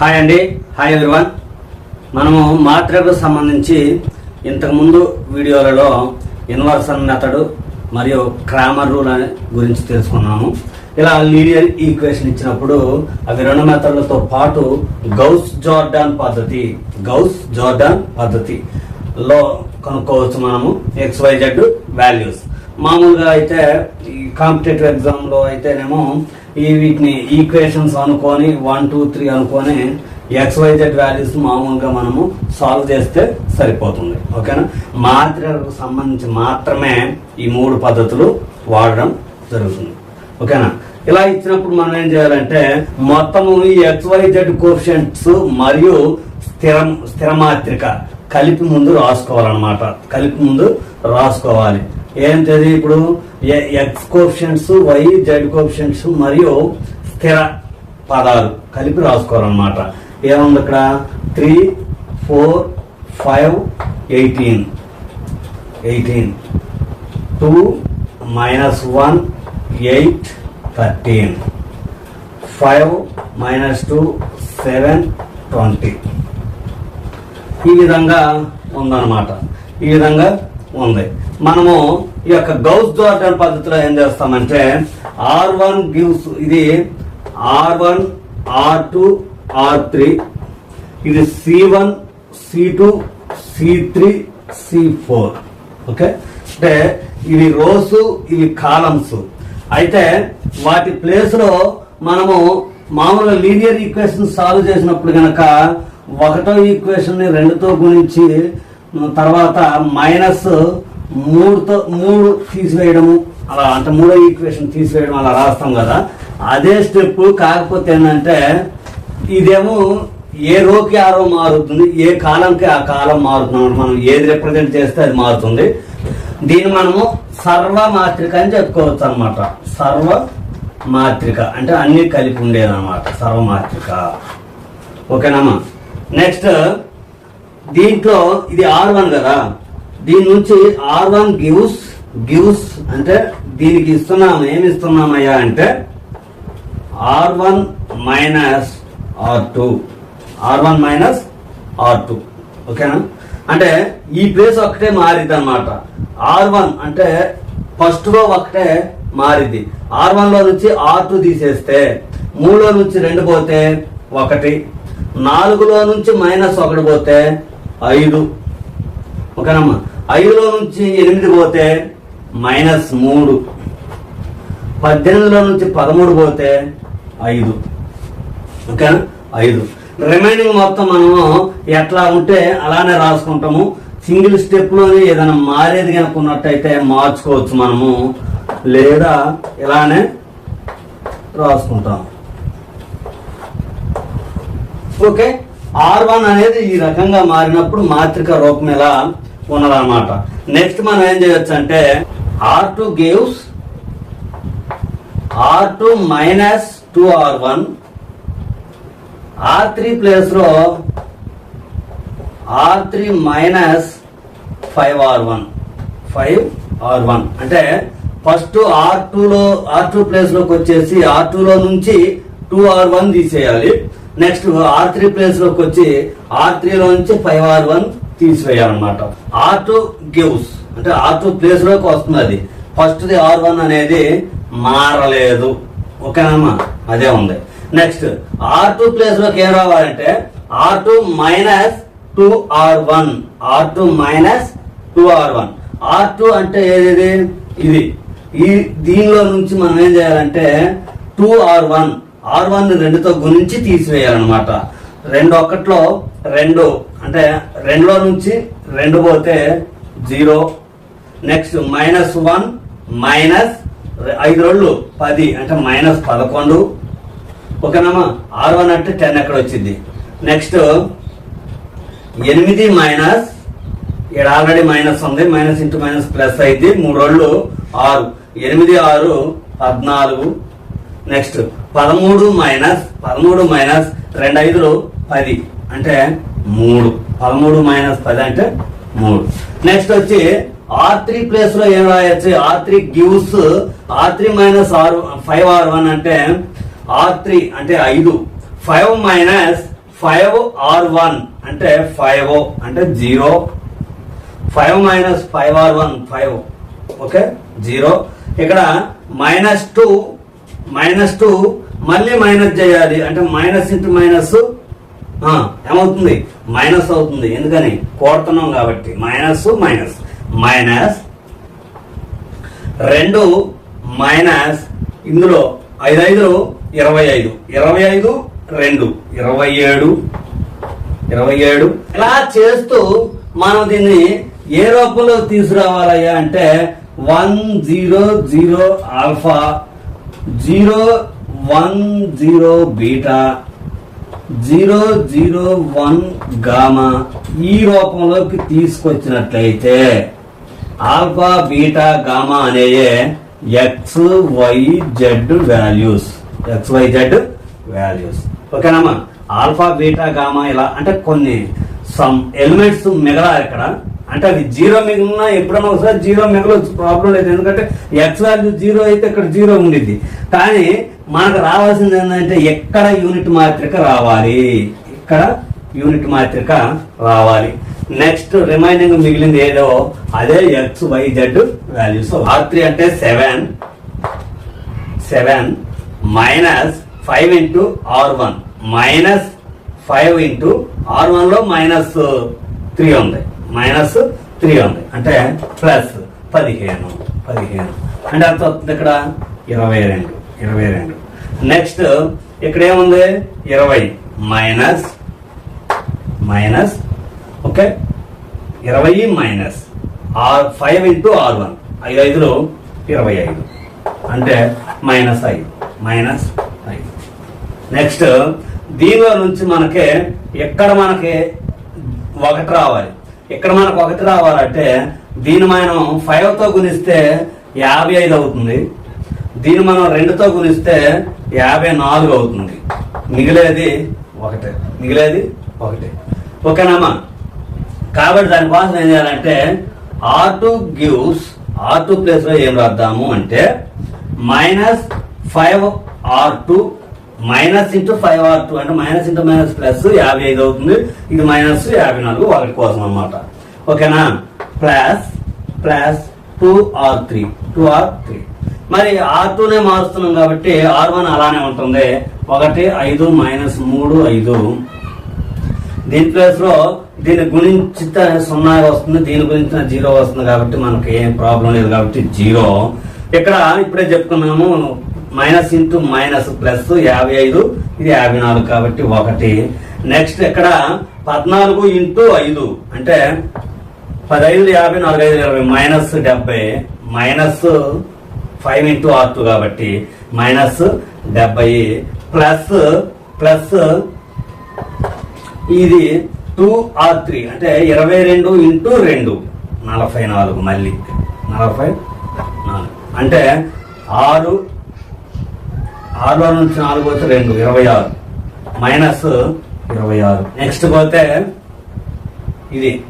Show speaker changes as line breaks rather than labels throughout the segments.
Hi అండి. Hi everyone. మనము మాత్రకు సంబంధించి ఇంతకుముందు వీడియోలలో ఇన్వర్సన్ మెథడ్ మరియు క్రామర్ రూల్ అనే గురించి తెలుసుకున్నాము. ఇలా లీనియర్ ఈక్వేషన్ ఇచ్చినప్పుడు అవి రెండు మెథడ్లతో పాటు గౌస్ జార్డాన్ పద్ధతి గౌస్ జార్డాన్ పద్ధతిలో కనుక్కోవచ్చు మనము. ఎక్స్ వై జెడ్ వాల్యూస్ మామూలుగా అయితే ఈ కాంపిటేటివ్ ఎగ్జామ్లో అయితేనేమో ఈ వీటిని ఈక్వేషన్స్ అనుకొని వన్ టూ త్రీ అనుకొని ఎక్స్ వై జెడ్ వాల్యూస్ మామూలుగా మనము సాల్వ్ చేస్తే సరిపోతుంది. ఓకేనా? మాత్రలకు సంబంధించి మాత్రమే ఈ మూడు పద్ధతులు వాడడం జరుగుతుంది. ఓకేనా? ఇలా ఇచ్చినప్పుడు మనం ఏం చేయాలంటే మొత్తము ఈ ఎక్స్ వై జెడ్ కోఫిషియంట్స్ మరియు స్థిరం స్థిర మాత్రిక కలిపి ముందు రాసుకోవాలన్నమాట. కలిపి ముందు రాసుకోవాలి. ఏంటది ఇప్పుడు? X coefficients y z coefficients మరియు స్థిర పదాలు కలిపి రాసుకోవాలన్నమాట. ఏముంది ఇక్కడ? Three four five eighteen eighteen two minus one eight thirteen five minus two seven twenty ఈ విధంగా ఉందన్నమాట. ఈ విధంగా ఉంది. మనము ఈ యొక్క గౌస్ జార్డన్ పద్ధతిలో ఏం చేస్తామంటే ఆర్ వన్ గివ్స్ ఇది R one R two R three ఇది C one C two C three C four. Okay? అంటే ఇవి రోస్ ఇవి కాలమ్స్. అయితే వాటి ప్లేస్లో మనము మామూలుగా లీనియర్ ఈక్వేషన్ సాల్వ్ చేసినప్పుడు కనుక ఒకటో ఈక్వేషన్ని రెండుతో గుణించి తర్వాత మైనస్ మూడుతో మూడు తీసివేయడము అలా అంటే మూడో ఈక్వేషన్ తీసివేయడం అలా రాస్తాం కదా. అదే స్టెప్ కాకపోతే ఏంటంటే ఇదేమో ఏ రోకి ఆ రో మారుతుంది ఏ కాలంకి ఆ కాలం మారుతుంది మనం ఏది రిప్రజెంట్ చేస్తే అది మారుతుంది. దీన్ని మనము సర్వ మాత్రిక అని చెప్పుకోవచ్చు అనమాట సర్వ మాత్రిక అంటే అన్ని కలిపి ఉండేది అనమాట సర్వ మాత్రిక ఓకేనమ్మా నెక్స్ట్ దీంట్లో ఇది ఆర్ వన్ కదా. దీని నుంచి ఆర్ వన్ గివ్స్ గివ్స్ అంటే దీనికి ఇస్తున్నాము ఏమి ఇస్తున్నామయ్యా అంటే R one minus R two. R one minus R two. ఓకేనా? అంటే ఈ ప్లేస్ ఒకటే మారిద్ది అనమాట ఆర్ వన్ అంటే ఫస్ట్ రో ఒకటే మారిద్ది ఆర్ వన్లో నుంచి ఆర్ టూ తీసేస్తే మూడులో నుంచి రెండు పోతే ఒకటి నాలుగులో నుంచి మైనస్ ఒకటి పోతే ఐదు. ఓకేనమ్మా? ఐదులో నుంచి ఎనిమిది పోతే మైనస్ మూడు. పద్దెనిమిదిలో నుంచి పదమూడు పోతే ఐదు. ఓకేనా ఐదు. రిమైనింగ్ మొత్తం మనము ఎట్లా ఉంటే అలానే రాసుకుంటాము. సింగిల్ స్టెప్లోనే ఏదైనా మారేది కనుక్కున్నట్టయితే మార్చుకోవచ్చు మనము. లేదా ఇలానే రాసుకుంటాం ఓకే? ఆర్ వన్ అనేది ఈ రకంగా మారినప్పుడు మాత్రిక రూపం ఎలా ఉన్నదన్నమాట. నెక్స్ట్ మనం ఏం చేయొచ్చు అంటే R two gives R two minus two R one R three ప్లేస్లో R three minus five R one five R one అంటే ఫస్ట్ ఆర్లో ఆర్ టూ ప్లేస్లోకి వచ్చేసి ఆర్లో నుంచి టూ ఆర్ వన్ తీసేయాలి. నెక్స్ట్ ఆర్ త్రీ ప్లేస్లోకి వచ్చి ఆర్ త్రీలో నుంచి five R one తీసివేయాలన్నమాట. R two gives. అంటే ఆర్ టూ ప్లేస్లోకి వస్తుంది అది. ఫస్ట్ ది ఆర్ వన్ అనేది మారలేదు. ఓకేనమ్మా? అదే ఉంది. నెక్స్ట్ ఆర్ టూ ప్లేస్లోకి ఏం రావాలంటే R two minus two R one. R two minus two R one. R two అంటే ఏది? ఇది. ఈ దీనిలో నుంచి మనం ఏం చేయాలంటే two R one. R one రెండుతో గురించి తీసివేయాలన్నమాట. రెండు ఒక్కట్లో రెండు. అంటే రెండులో నుంచి రెండు పోతే zero next minus one minus ఐదు రోజులు పది అంటే మైనస్ పదకొండు. ఓకేనామా ఆరు వన్ అంటే టెన్ ఎక్కడ వచ్చింది? నెక్స్ట్ ఎనిమిది మైనస్ ఇక్కడ ఆల్రెడీ మైనస్ ఉంది మైనస్ ఇంటూ మైనస్ ప్లస్ అయింది మూడు రోజులు ఆరు. ఎనిమిది ఆరు పద్నాలుగు. నెక్స్ట్ పదమూడు మైనస్ పదమూడు మైనస్ రెండు ఐదులు పది. అంటే మూడు. పదమూడు మైనస్ పది అంటే మూడు. నెక్స్ట్ వచ్చి ఆర్ త్రీ ప్లేస్లో ఏం రాయొచ్చు? R three gives R three minus R five R one అంటే ఆర్ త్రీ అంటే ఐదు. Five minus five R one అంటే ఫైవ్ అంటే zero. Five minus five R one five. Okay? Zero. ఇక్కడ మైనస్ టూ మైనస్ టూ మళ్ళీ minus చేయాలి. అంటే minus into minus ఏమవుతుంది? మైనస్ అవుతుంది. ఎందుకని? కోడుతున్నాం కాబట్టి. Minus minus. మైనస్ రెండు మైనస్ ఇందులో ఐదు ఐదు ఇరవై ఐదు ఇరవై ఐదు రెండు. ఇరవై ఏడు ఇరవై ఏడు ఇలా చేస్తూ మనం దీన్ని ఏ రూపంలో తీసుకురావాలయ్యా అంటే one zero zero alpha zero one zero beta zero zero one gamma ఈ రూపంలోకి తీసుకొచ్చినట్లయితే alpha beta gamma అనేయే x y z values. X y z values. ఓకేనమ్మా? ఆల్ఫా బీటా గామా ఇలా అంటే కొన్ని సమ్ ఎలిమెంట్స్ మిగలాలి ఇక్కడ అంటే అది జీరో మిగిలినా ఎప్పుడైనా ఒకసారి జీరో మిగలొచ్చు. ప్రాబ్లం లేదు. ఎందుకంటే ఎక్స్ వాల్యూ జీరో అయితే ఇక్కడ జీరో ఉండిద్ది. కానీ మనకు రావాల్సింది ఏంటంటే ఎక్కడ యూనిట్ మాత్రిక రావాలి? ఇక్కడ యూనిట్ మాత్రిక రావాలి? నెక్స్ట్ రిమైనింగ్ మిగిలింది ఏదో? అదే x y z values. R three అంటే seven. Seven minus five into R one. Minus five into R వన్లో మైనస్ త్రీ ఉంది. మైనస్ త్రీ ఉంది. అంటే ప్లస్ పదిహేను. పదిహేను. అంటే అంత వస్తుంది ఇక్కడ? ఇరవై రెండు. ఇరవై రెండు. నెక్స్ట్ ఇక్కడ ఏముంది? ఇరవై. మైనస్ మైనస్ ఓకే ఇరవై minus R five into R one. ఐదు ఐదులో ఇరవై ఐదు. అంటే మైనస్ ఐదు. మైనస్ ఐదు. నెక్స్ట్ దీనిలో నుంచి మనకి ఎక్కడ మనకి ఒకటి రావాలి? ఇక్కడ మనకు ఒకటి రావాలంటే దీన్ని మనం ఫైవ్తో గుణిస్తే యాభై ఐదు అవుతుంది. దీన్ని మనం రెండుతో గుణిస్తే యాభై నాలుగు అవుతుంది. మిగిలేది ఒకటే. మిగిలేది ఒకటే. ఓకేనమ్మా? కాబట్టి దానికోసం ఏం చేయాలంటే R two gives R two ప్లేస్లో ఏం రాద్దాము అంటే minus five R two minus into five R two అంటే మైనస్ ఇంటూ మైనస్ ప్లస్ యాభై ఐదు అవుతుంది. ఇది మైనస్ యాభై నాలుగు ఒకటి కోసం అన్నమాట. ఓకేనా? Plus plus two R three two R three మరి ఆర్ టూనే మారుస్తున్నాం కాబట్టి ఆర్ వన్ అలానే ఉంటుంది. ఒకటి ఐదు మైనస్ మూడు ఐదు. దీని ప్లేస్లో దీని గుణించితే సున్నా వస్తుంది దీని గురించి జీరో వస్తుంది కాబట్టి మనకి ఏం ప్రాబ్లం లేదు కాబట్టి జీరో. ఇక్కడ ఇప్పుడే చెప్పుకున్నాము మైనస్ ఇంటూ మైనస్ ప్లస్ యాభై ఐదు ఇది యాభై నాలుగు కాబట్టి ఒకటి. నెక్స్ట్ ఇక్కడ పద్నాలుగు ఇంటూ ఐదు అంటే పదహైదు యాభై నాలుగు ఐదు ఇరవై మైనస్ డెబ్బై. Minus five into R two కాబట్టి మైనస్ డెబ్బై ప్లస్ ప్లస్ ఇది టూ ఆర్ త్రీ. అంటే ఇరవై రెండు ఇంటూ రెండు. నలభై నాలుగు మళ్ళీ. నలభై నాలుగు. అంటే ఆరు ఆరులో నుంచి నాలుగు వచ్చి రెండు ఇరవై ఆరు. మైనస్ ఇరవై ఆరు. నెక్స్ట్ పోతే ఇది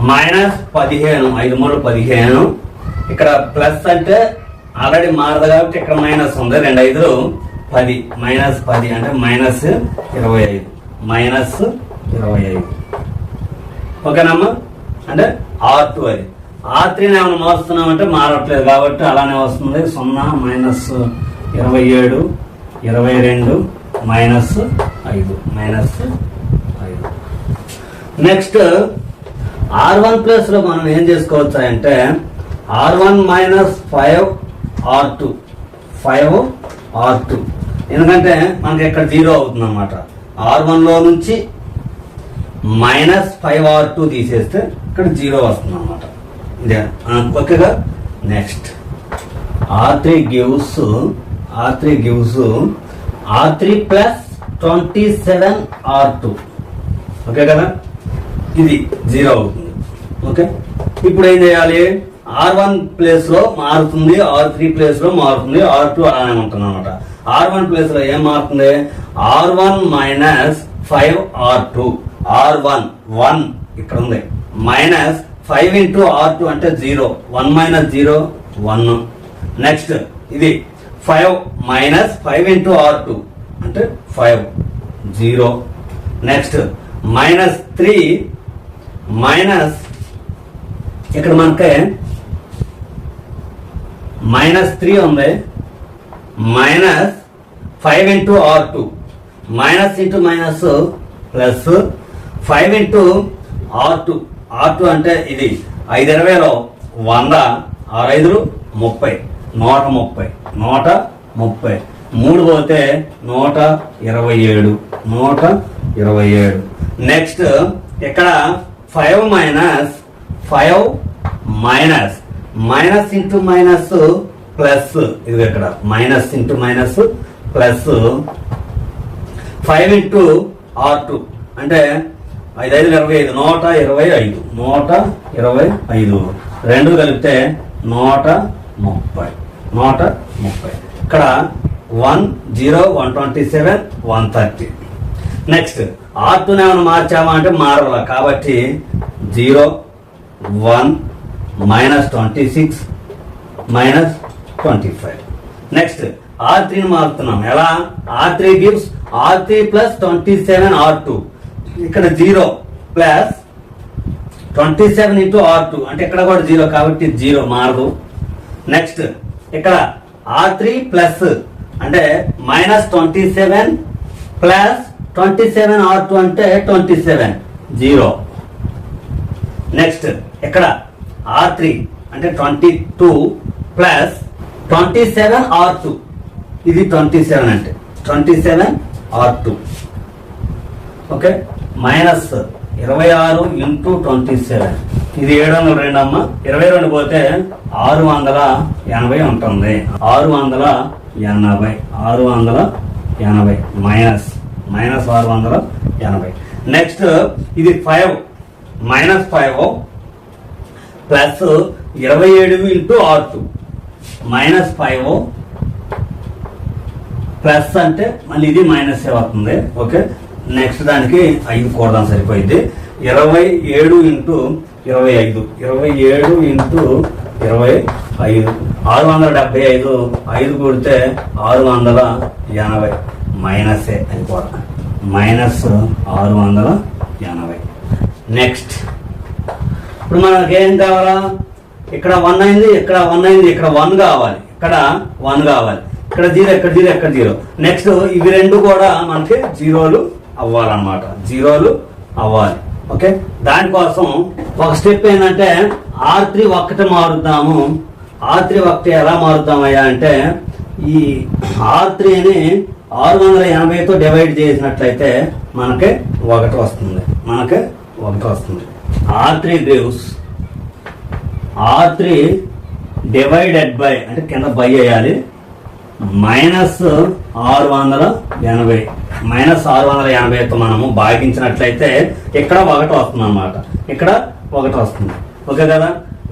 మైనస్ పదిహేను. ఐదు మూడు పదిహేను. ఇక్కడ ప్లస్ అంటే ఆల్రెడీ మారదు కాబట్టి ఇక్కడ మైనస్ ఉంది. రెండు ఐదులు పది. మైనస్ పది అంటే మైనస్ ఇరవై ఐదు. మైనస్ ఇరవై ఐదు. ఓకేనమ్మా? అంటే ఆర్ టూ అది. ఆర్ త్రీని ఏమైనా మారుస్తున్నామంటే మారట్లేదు కాబట్టి అలానే వస్తుంది. సున్నా మైనస్ ఇరవై ఏడు ఇరవై రెండు మైనస్ ఐదు. మైనస్ ఐదు. నెక్స్ట్ ఆర్ వన్ ప్లస్లో మనం ఏం చేసుకోవచ్చు అంటే R one minus five R two five R two ఎందుకంటే మనకి ఇక్కడ జీరో అవుతుంది అనమాట ఆర్ వన్లో నుంచి మైనస్ ఫైవ్ ఆర్ టూ తీసేస్తే ఇక్కడ జీరో వస్తుంది అనమాట ఇదే. ఓకేగా next R three gives R three gives R three plus twenty seven R two okay కదా? ఇది జీరో అవుతుంది. ఓకే ఇప్పుడు ఏం చేయాలి? ఆర్ వన్ ప్లేస్లో మారుతుంది ఆర్ త్రీ ప్లేస్లో మారుతుంది ఆర్ టూ అలానే ఉంటుంది అనమాట ఆర్ వన్ ప్లేస్లో ఏం మారుతుంది? R one minus five R two R one one ఇక్కడ ఉంది. Minus five into R two అంటే zero one minus zero one next ఇది five minus five into R two అంటే five zero next minus three minus ఇక్కడ మనకి minus three ఉంది. Minus five into R two minus into minus plus five into R two R two అంటే ఇది ఐదు ఇరవైలో వంద ఆరు ఐదులు ముప్పై నూట ముప్పై నూట ముప్పై. మూడు పోతే నూట ఇరవై ఏడు నూట ఇరవై ఏడు. నెక్స్ట్ ఇక్కడ five minus five minus minus into minus plus. ఇది ఇక్కడ. Minus into minus plus five into R two. అంటే ఐదు ఐదు ఇరవై ఐదు నూట ఇరవై ఐదు. నూట ఇరవై ఐదు. రెండు కలిపితే నూట ముప్పై. నూట ముప్పై. ఇక్కడ one zero one twenty seven one thirty. Next R టూని ఏమైనా మార్చామా అంటే మారల. కాబట్టి zero one minus twenty six minus twenty five next R త్రీని మారుతున్నాం. ఎలా? R three gives R three plus twenty seven R two ఇక్కడ zero plus twenty seven into R two అంటే ఇక్కడ కూడా జీరో కాబట్టి జీరో మారదు. నెక్స్ట్ ఇక్కడ ఆర్ త్రీ ప్లస్ అంటే minus twenty seven plus twenty seven R two అంటే twenty seven zero next ఇక్కడ ఆర్ త్రీ అంటే twenty two plus twenty seven R two ఇది ట్వంటీ సెవెన్ అంటే. Twenty seven R two okay minus ఇరవై ఆరు into twenty seven ఇది ఏడు వందల రెండు అమ్మ. ఇరవై రెండు పోతే ఆరు వందల ఎనభై ఉంటుంది. ఆరు వందల ఎనభై. ఆరు వందల ఎనభై. మైనస్ మైనస్ ఆరు వందల ఎనభై. నెక్స్ట్ ఇది ఫైవ్ మైనస్ ఫైవ్ ప్లస్ ఇరవై ఏడు into R. Two minus five. Plus అంటే మళ్ళీ ఇది మైనస్ అవుతుంది ఓకే. నెక్స్ట్ దానికి ఐదు కూడదాం సరిపోయింది. ఇరవై ఏడు ఇంటూ ఇరవై ఐదు. ఇరవై ఏడు ఇంటూ ఇరవై ఐదు. ఆరు వందల డెబ్బై ఐదు. ఐదు కూడితే ఆరు వందల ఎనభై. మైనసే అది కూడా మైనస్ ఆరు వందల ఎనభై. నెక్స్ట్. ఇప్పుడు మనకి ఏం కావాలా? ఇక్కడ వన్ అయింది ఇక్కడ వన్ అయింది ఇక్కడ వన్ కావాలి. ఇక్కడ వన్ కావాలి. ఇక్కడ జీరో ఇక్కడ జీరో ఇక్కడ జీరో నెక్స్ట్ ఇవి రెండు కూడా మనకి జీరోలు అవ్వాలన్నమాట. జీరోలు అవ్వాలి. ఓకే దానికోసం ఒక స్టెప్ ఏంటంటే ఆర్ త్రీ ఒక్కటి మారుద్దాము. ఆర్ త్రీ ఒకటి ఎలా మారుద్దామయ్యా అంటే ఈ ఆర్ త్రీని ఆరు వందల ఎనభైతో డివైడ్ చేసినట్లయితే మనకి ఒకటి వస్తుంది. మనకి ఒకటి వస్తుంది. R three gives R three divided by అంటే కింద బై వేయాలి. మైనస్ ఆరు వందల ఎనభై. మైనస్ ఆరు వందల ఎనభైతో మనము భాగించినట్లయితే ఇక్కడ ఒకటి వస్తుంది అనమాట ఇక్కడ ఒకటి వస్తుంది. ఓకే కదా?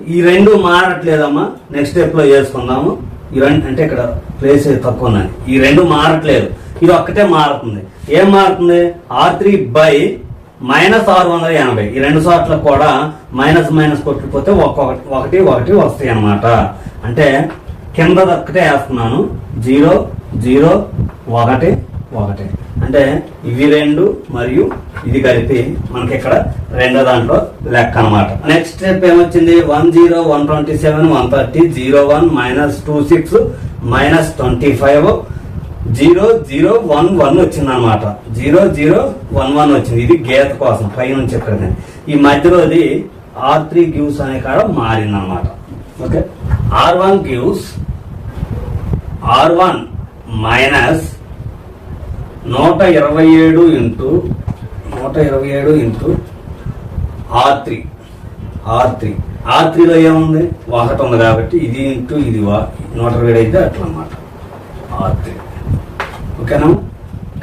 ఈ రెండు మారట్లేదమ్మా. నెక్స్ట్ స్టెప్లో చేసుకుందాము. ఈ రెండు అంటే ఇక్కడ ప్లేస్ తక్కువ ఉన్నది ఈ రెండు మారట్లేదు. ఇది ఒక్కటే మారుతుంది. ఏం మారుతుంది? ఆర్ త్రీ బై మైనస్ ఆరు వందల ఎనభై. ఈ రెండు చోట్ల కూడా మైనస్ మైనస్ కొట్టుకుపోతే ఒక్కొక్కటి ఒకటి ఒకటి వస్తాయి అన్నమాట. అంటే కింద ఒక్కటే వేస్తున్నాను. జీరో జీరో ఒకటి ఒకటి. అంటే ఇవి రెండు మరియు ఇది కలిపి మనకి ఇక్కడ రెండో దాంట్లో లెక్క అన్నమాట. నెక్స్ట్ స్టెప్ ఏమొచ్చింది? One zero one twenty seven one thirty zero one minus two six minus twenty five zero zero one one వచ్చింది అనమాట జీరో జీరో వన్ వన్ వచ్చింది. ఇది గీత కోసం పై నుంచి ఇక్కడ ఈ మధ్యలోది ఆర్ త్రీ గివ్స్ అనే కాడ మారింది అనమాట okay? R one gives R one minus నూట ఇరవై ఏడు ఇంటూ నూట ఇరవై ఏడు into R three. R three. R త్రీలో ఏముంది? ఒకటి ఉంది కాబట్టి ఇది ఇంటూ ఇది వా- నూట ఇరవై ఏడు అయితే అట్లా అన్నమాట ఆర్ త్రీ. ఓకేనా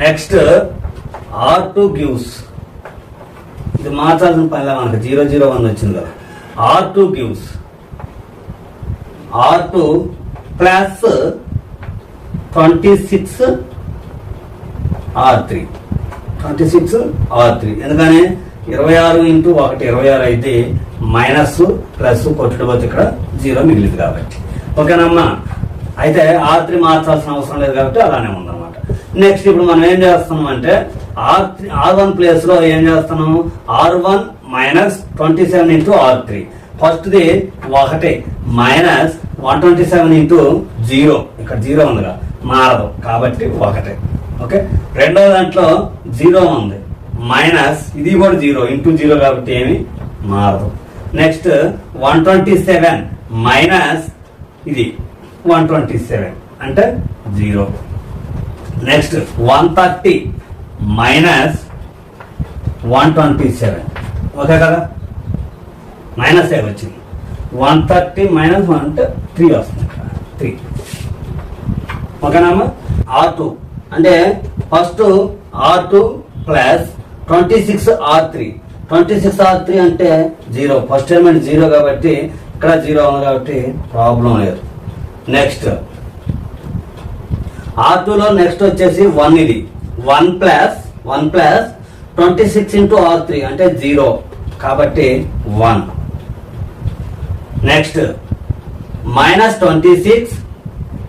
నెక్స్ట్ ఆర్ టూ గివ్స్ ఇది మార్చాల్సిన పనిలే మనకి జీరో జీరో వన్ వచ్చింది కదా. R two gives R two plus twenty six R three twenty six R three ఎందుకని? ఇరవై ఆరు ఇంటూ ఒకటి ఇరవై ఆరు అయితే మైనస్ ప్లస్ కొట్టుకోవచ్చు ఇక్కడ జీరో మిగిలింది కాబట్టి. ఓకేనమ్మా? అయితే ఆర్ త్రీ మార్చాల్సిన అవసరం లేదు కాబట్టి అలానే ఉందన్నమాట. నెక్స్ట్ ఇప్పుడు మనం ఏం చేస్తున్నాం అంటే ఆర్ ఆర్ వన్ ప్లేస్లో ఏం చేస్తున్నాము R one minus twenty seven into R three ఫస్ట్ది ఒకటి minus one twenty seven into zero ఇక్కడ జీరో ఉందిగా. మారదు. కాబట్టి ఒకటి. ఓకే రెండో దాంట్లో జీరో ఉంది. మైనస్ ఇది కూడా జీరో ఇంటూ జీరో కాబట్టి ఏమి? మారదు. Next one twenty seven minus ఇది వన్ ట్వంటీ సెవెన్ అంటే zero next one thirty minus one twenty seven okay కదా? మైనస్ ఏ వచ్చింది. వన్ థర్టీ మైనస్ వన్ అంటే త్రీ వస్తుంది త్రీ ఓకేనామా ఆర్ టూ అంటే first R two plus twenty six R three twenty six R three అంటే zero first element zero కాబట్టి ఇక్కడ జీరో ఉంది కాబట్టి ప్రాబ్లం లేదు. నెక్స్ట్ ఆర్ టూలో నెక్స్ట్ వచ్చేసి వన్ ఇది. One plus one plus twenty six into R three అంటే జీరో కాబట్టి one next minus twenty six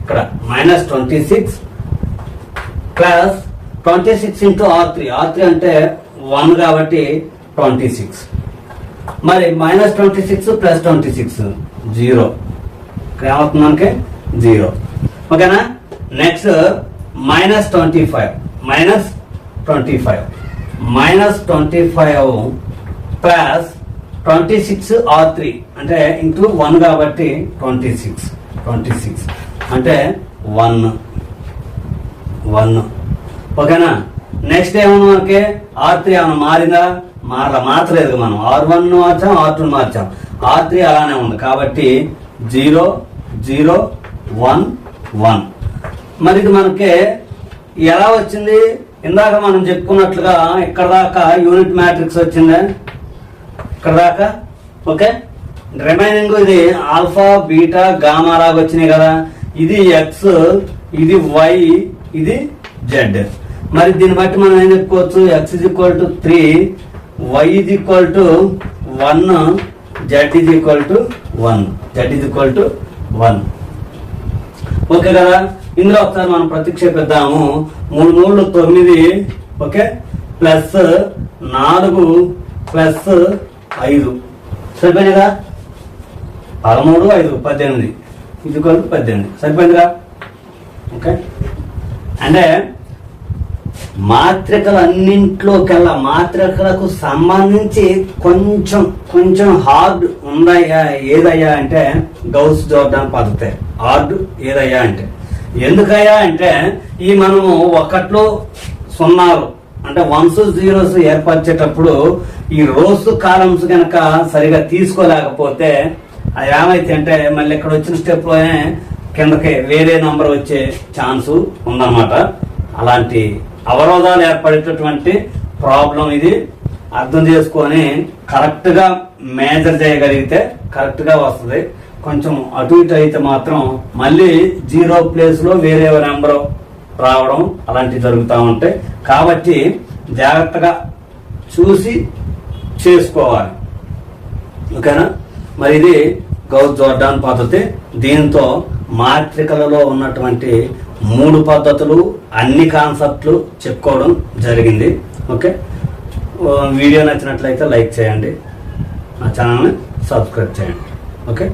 ఇక్కడ minus twenty six plus twenty six into R three R three అంటే one కాబట్టి twenty six మరి minus twenty six plus twenty six zero ఇక్కడ ఏమవుతుంది మనకి? Zero ఓకేనా next minus twenty five minus twenty five minus twenty five plus twenty six R three అంటే into one కాబట్టి twenty six twenty six అంటే one one ఓకేనా next ఏమన్నా మనకి? ఆర్ త్రీ ఏమన్నా మారిందా? మారలా. మార్చలేదు మనం. ఆర్ వన్ మార్చాం ఆర్ టూ మార్చాం. ఆర్ త్రీ అలానే ఉంది. కాబట్టి జీరో జీరో వన్ వన్ మరి ఇది మనకి ఎలా వచ్చింది? ఇందాక మనం చెప్పుకున్నట్లుగా ఇక్కడ దాకా యూనిట్ మ్యాట్రిక్స్ వచ్చిందా? ఇక్కడ దాకా? ఓకే. రిమైనింగ్ ఇది ఆల్ఫా బీటా గామా లాగా వచ్చినాయి కదా. ఇది ఎక్స్ ఇది వై ఇది జెడ్ మరి దీన్ని బట్టి మనం ఏం చెప్పుకోవచ్చు? X is equal to three y is equal to one z is equal to one z is equal to one okay కదా? ఇందులో ఒకసారి మనం ప్రతిక్షేపిద్దాము మూడు మూడు తొమ్మిది ఓకే? ప్లస్ నాలుగు ప్లస్ ఐదు. సరిపోయినదా పదమూడు ఐదు పద్దెనిమిది. ఇది కొరకు పద్దెనిమిది. సరిపోయిందిగా? ఓకే? అంటే మాత్రికలు అన్నింట్లోకెల్లా మాత్రికలకు సంబంధించి కొంచెం కొంచెం హార్డ్ ఉందయ్యా ఏదయ్యా అంటే గౌస్ జోర్డాన్ పద్ధతి. హార్డ్ ఏదయ్యా అంటే. ఎందుకయ్యా అంటే ఈ మనము ఒకట్లో సున్నాలు అంటే వన్స్ జీరోస్ ఏర్పరిచేటప్పుడు ఈ రోస్ కాలమ్స్ కనుక సరిగా తీసుకోలేకపోతే అది ఏమైతే అంటే మళ్ళీ ఇక్కడ వచ్చిన స్టెప్లోనే కిందకి వేరే నంబర్ వచ్చే ఛాన్స్ ఉందన్నమాట. అలాంటి అవరోధాలు ఏర్పడేటటువంటి ప్రాబ్లం ఇది. అర్థం చేసుకొని కరెక్ట్గా మేజర్ చేయగలిగితే కరెక్ట్గా వస్తుంది. కొంచెం అటు ఇటు అయితే మాత్రం మళ్ళీ జీరో ప్లేస్లో వేరే నెంబర్ రావడం అలాంటివి జరుగుతూ ఉంటాయి. కాబట్టి జాగ్రత్తగా చూసి చేసుకోవాలి. ఓకేనా? మరి ఇది గౌస్ జోర్డాన్ పద్ధతి. దీంతో మాత్రికలలో ఉన్నటువంటి మూడు పద్ధతులు అన్ని కాన్సెప్ట్లు చెప్పుకోవడం జరిగింది. ఓకే? వీడియో నచ్చినట్లయితే లైక్ చేయండి. నా ఛానల్ని సబ్స్క్రైబ్ చేయండి. ఓకే?